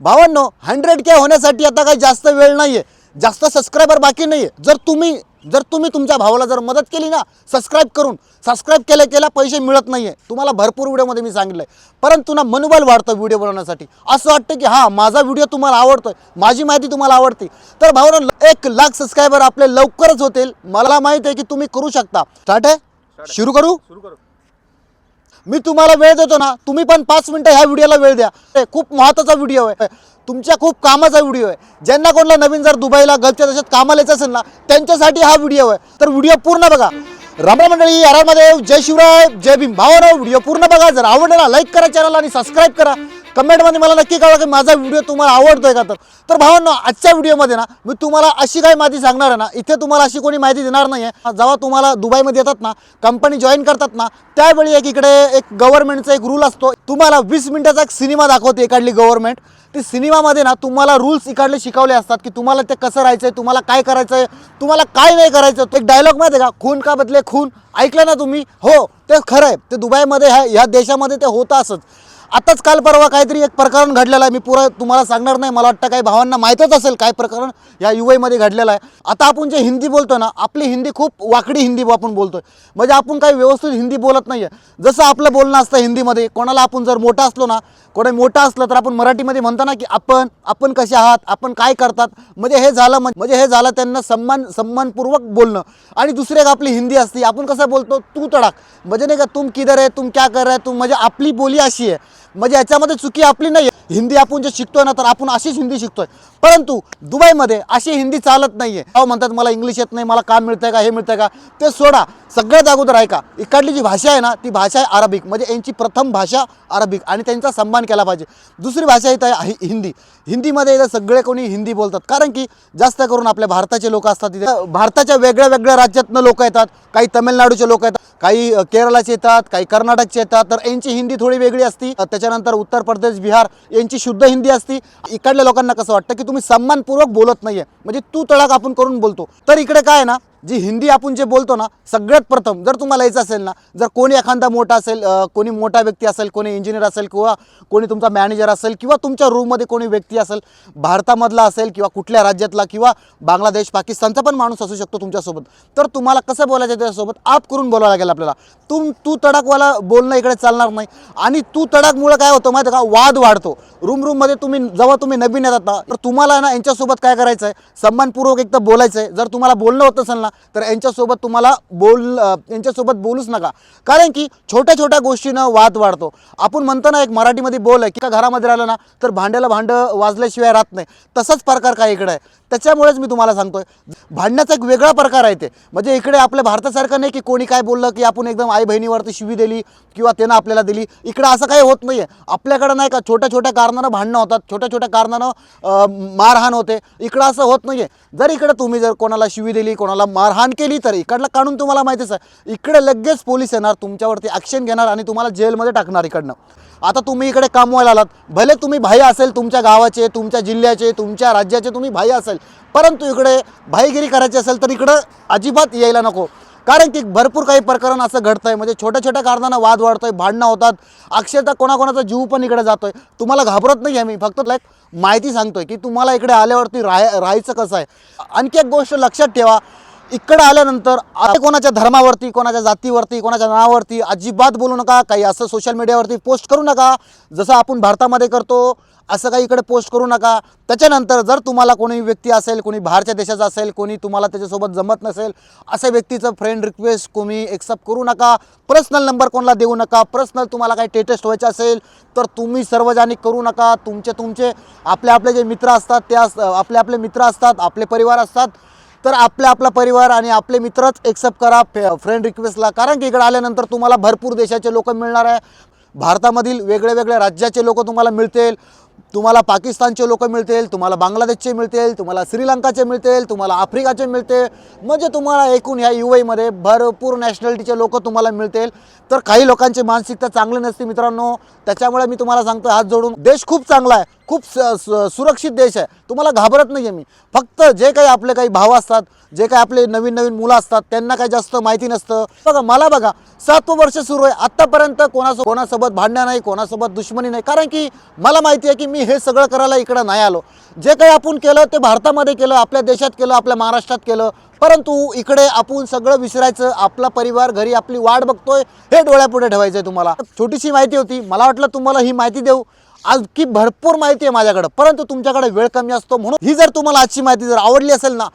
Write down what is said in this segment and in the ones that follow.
भावांनो हंड्रेड के होण्यासाठी आता काही जास्त वेळ नाही आहे जास्त सबस्क्रायबर बाकी नाही आहे जर तुम्ही जर तुम्ही तुमच्या भावाला जर मदत केली ना सबस्क्राईब करून सबस्क्राईब केल्या केल्या पैसे मिळत नाही आहे तुम्हाला भरपूर व्हिडिओमध्ये मी सांगितलं आहे परंतु ना मनोबल वाढतं व्हिडिओ बनवण्यासाठी. असं वाटतं की हां माझा व्हिडिओ तुम्हाला आवडतोय. माझी माहिती तुम्हाला आवडते. तर भावांनो एक लाख सबस्क्रायबर आपले लवकरच होतील. मला माहीत आहे की तुम्ही करू शकता. स्टार्ट आहे. सुरू करू? सुरू करू. मी तुम्हाला वेळ देतो ना तुम्ही पण पाच मिनिटं ह्या व्हिडिओला वेळ द्या. खूप महत्त्वाचा व्हिडिओ आहे. तुमच्या खूप कामाचा व्हिडिओ आहे. ज्यांना कोणाला नवीन जर दुबईला गलच्या देशात कामाला यायचं असेल ना त्यांच्यासाठी हा व्हिडिओ आहे. तर व्हिडिओ पूर्ण बघा. रामरा मंडळी आरामध्ये जय शिवराय जय भीम. भावराव व्हिडिओ पूर्ण बघा. जर आवडला लाईक करा चॅनल आणि सबस्क्राईब करा. कमेंटमध्ये मला नक्की कळवा की माझा व्हिडिओ तुम्हाला आवडतोय का तर. तर भावांनो आजच्या व्हिडिओमध्ये ना मी तुम्हाला अशी काही माहिती सांगणार आहे ना इथे तुम्हाला अशी कोणी माहिती देणार नाही आहे. जेव्हा तुम्हाला दुबईमध्ये येतात ना कंपनी जॉईन करतात ना त्यावेळी एक इकडे एक गव्हर्नमेंटचा एक रूल असतो. तुम्हाला वीस मिनिटाचा एक सिनेमा दाखवते इकडली गव्हर्नमेंट ती सिनेमामध्ये ना तुम्हाला रूल्स इकडले शिकवले असतात की तुम्हाला ते कसं राहायचं आहे तुम्हाला काय करायचं आहे तुम्हाला काय नाही करायचं. एक डायलॉग माहिती आहे का? खून का बदले खून? ऐकलं ना तुम्ही? हो ते खरं आहे. ते दुबईमध्ये ह्या ह्या देशामध्ये ते होतं असंच. आताच काल परवा काहीतरी एक प्रकरण घडलेलं आहे. मी पुरं तुम्हाला सांगणार नाही. मला वाटतं काही भावांना माहीतच असेल काय प्रकरण या यू घडलेलं आहे. आता आपण जे हिंदी बोलतो ना आपली हिंदी खूप वाकडी हिंदी आपण बोलतोय. म्हणजे आपण काही व्यवस्थित हिंदी बोलत नाही आहे जसं आपलं बोलणं असतं हिंदीमध्ये कोणाला आपण जर मोठा असलो ना कोणी मोठा असलं तर आपण मराठीमध्ये म्हणतो ना की आपण आपण कसे आहात आपण काय करतात. म्हणजे हे झालं म्हणजे हे झालं त्यांना सन्मान सन्मानपूर्वक बोलणं. आणि दुसरे एक आपली हिंदी असते आपण कसं बोलतो? तू तडाक म्हणजे नाही का तुम किधर आहे तुम क्या कर रहे तुम म्हणजे आपली बोली अशी आहे. म्हणजे याच्यामध्ये चुकी आपली नाही आहे हिंदी आपण जे शिकतोय ना तर आपण अशीच हिंदी शिकतोय. परंतु दुबईमध्ये अशी हिंदी चालत नाहीये. अहो म्हणतात मला इंग्लिश येत नाही मला काम मिळतंय का हे मिळतंय का? ते सोडा. सगळ्यात अगोदर ऐका इकडली जी भाषा आहे ना ती भाषा आहे अरबिक. म्हणजे यांची प्रथम भाषा अरबिक आणि त्यांचा सन्मान केला पाहिजे. दुसरी भाषा इथं आहे हिंदी. हिंदीमध्ये इथं सगळे कोणी हिंदी बोलतात. कारण की जास्त करून आपल्या भारताचे लोक असतात तिथे भारताच्या वेगळ्या वेगळ्या राज्यातनं लोक येतात. काही तमिळनाडूचे लोक येतात काही केरळाचे येतात काही कर्नाटकचे येतात. तर यांची हिंदी थोडी वेगळी असती. त्याच्यानंतर उत्तर प्रदेश बिहार यांची शुद्ध हिंदी असती. इकडल्या लोकांना कसं वाटतं की तुम्ही सन्मानपूर्वक बोलत नाहीये. म्हणजे तू तडाक आपण करून बोलतो. तर इकडे काय आहे ना जी हिंदी आपण जे बोलतो ना सगळ्यात प्रथम जर तुम्हाला यायचं असेल ना जर कोणी एखादा मोठा असेल कोणी मोठा व्यक्ती असेल कोणी इंजिनियर असेल किंवा कोणी तुमचा मॅनेजर असेल किंवा तुमच्या रूममध्ये कोणी व्यक्ती असेल भारतामधला असेल किंवा कुठल्या राज्यातला किंवा बांगलादेश पाकिस्तानचा पण माणूस असू शकतो तुमच्यासोबत. तर तुम्हाला कसं बोलायचं त्याच्यासोबत आप करून बोलावं लागेल आपल्याला. तुम तू तडाकवाला बोलणं इकडे चालणार नाही. आणि तू तडाकमुळं काय होतं माहिती का? वाद वाढतो. रूम रूममध्ये तुम्ही जेव्हा तुम्ही नवीन येतात ना तर तुम्हाला ना यांच्यासोबत काय करायचं आहे सन्मानपूर्वक एक तर बोलायचं आहे जर तुम्हाला बोलणं होत असेल ना तर यांच्यासोबत तुम्हाला बोल यांच्यासोबत बोलूच नका. कारण की छोट्या छोट्या गोष्टीनं वाद वाढतो. आपण म्हणतो ना एक मराठीमध्ये बोल आहे की का घरामध्ये राहिलं ना तर भांड्याला भांडं वाजल्याशिवाय राहत नाही. तसाच प्रकार काय इकडे आहे? त्याच्यामुळेच मी तुम्हाला सांगतोय. भांडण्याचा एक वेगळा प्रकार आहे ते. म्हणजे इकडे आपल्या भारतासारखं नाही की कोणी काय बोललं की आपण एकदम आई बहिणीवरती शिवी दिली किंवा त्यानं आपल्याला दिली. इकडे असं काही होत नाही आहे आपल्याकडं नाही का छोट्या छोट्या कारणानं भांडणं होतात छोट्या छोट्या कारणानं मारहाण होते. इकडं असं होत नाही आहे जर इकडं तुम्ही जर कोणाला शिवी दिली कोणाला मारहाण केली तर इकडलं काढून तुम्हाला माहितीच आहे इकडे लगेच पोलीस येणार तुमच्यावरती ॲक्शन घेणार आणि तुम्हाला जेलमध्ये टाकणार इकडनं. आता तुम्ही इकडे कामवायला आलात भले तुम्ही भाई असेल तुमच्या गावाचे तुमच्या जिल्ह्याचे तुमच्या राज्याचे तुम्ही भाई असेल परंतु इकडे भाईगिरी करायची असेल तर इकडं अजिबात यायला नको. कारण की भरपूर काही प्रकरण असं घडतंय म्हणजे छोट्या छोट्या कारणानं वाद वाढतोय भांडणं होतात. अक्षरशः कोणाकोणाचा जीव पण इकडे जातोय. तुम्हाला घाबरत नाही आहे मी फक्त लाईक माहिती सांगतोय की तुम्हाला इकडे आल्यावरती राहाय राहायचं कसं आहे? आणखी एक गोष्ट लक्षात ठेवा इकडं आल्यानंतर आ- कोणाच्या धर्मावरती कोणाच्या जातीवरती कोणाच्या नावावरती अजिबात बोलू नका. काही असं सोशल मीडियावरती पोस्ट करू नका. जसं आपण भारतामध्ये करतो असं काही इकडे पोस्ट करू नका. त्याच्यानंतर जर तुम्हाला कोणी व्यक्ती असेल कोणी बाहेरच्या देशाचा असेल कोणी तुम्हाला त्याच्यासोबत जमत नसेल अशा व्यक्तीचं फ्रेंड रिक्वेस्ट कोणी एक्सेप्ट करू नका. पर्सनल नंबर कोणाला देऊ नका. पर्सनल तुम्हाला काही टेटेस्ट व्हायचं असेल तर तुम्ही सर्वजनिक करू नका. तुमचे तुमचे आपले आपले जे मित्र असतात ते अस आपले आपले मित्र असतात आपले परिवार असतात तर आपला आपला परिवार आणि आपले मित्रच एक्सेप्ट करा फे फ्रेंड रिक्वेस्टला कारण की इकडे आल्यानंतर तुम्हाला भरपूर देशाचे लोक मिळणार आहे. भारतामधील वेगळे वेगळ्या राज्याचे लोक तुम्हाला मिळतील. तुम्हाला पाकिस्तानचे लोक मिळतील तुम्हाला बांगलादेशचे मिळतील तुम्हाला श्रीलंकाचे मिळतील तुम्हाला आफ्रिकाचे मिळते म्हणजे तुम्हाला एकूण ह्या यू एमध्ये भरपूर नॅशनॅलिटीचे लोक तुम्हाला मिळतील. तर काही लोकांची मानसिकता चांगली नसते मित्रांनो. त्याच्यामुळे मी तुम्हाला सांगतो हात जोडून देश खूप चांगला आहे. खूप स- स- सुरक्षित देश आहे. तुम्हाला घाबरत नाही आहे मी. फक्त जे काही आपले काही भाव असतात जे काही आपले नवीन नवीन मुलं असतात त्यांना काही जास्त माहिती नसतं. बघा मला बघा सातवं वर्ष सुरू आहे. आत्तापर्यंत कोणासो कोणासोबत भांडणं नाही कोणासोबत दुश्मनी नाही. कारण की मला माहिती आहे की मी हे सगळं करायला इकडं नाही आलो. जे काही आपण केलं ते भारतामध्ये केलं आपल्या देशात केलं आपल्या महाराष्ट्रात केलं. परंतु इकडे आपण सगळं विसरायचं आपला परिवार घरी आपली वाट बघतोय हे डोळ्यापुढे ठेवायचं आहे तुम्हाला. छोटीशी माहिती होती. मला वाटलं तुम्हाला ही माहिती देऊ. आज की भरपूर माहिती आहे माझ्याकडं. परंतु तुमच्याकडे वेळ कमी असतो म्हणून ही जर तुम्हाला आजची माहिती जर आवडली असेल ना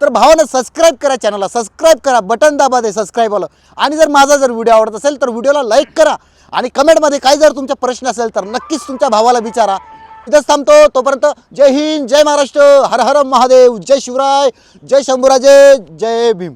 तर भावानं सबस्क्राईब करा चॅनलला सबस्क्राईब करा बटन दाबा दे सबस्क्राईब आलं आणि जर माझा जर व्हिडिओ आवडत असेल तर व्हिडिओला लाईक करा. आणि कमेंटमध्ये काही जर तुमचा प्रश्न असेल तर नक्कीच तुमच्या भावाला विचारा. इथंच थांबतो. तोपर्यंत जय हिंद जय महाराष्ट्र. हर हर महादेव. जय शिवराय. जय शंभूराजे. जय भीम.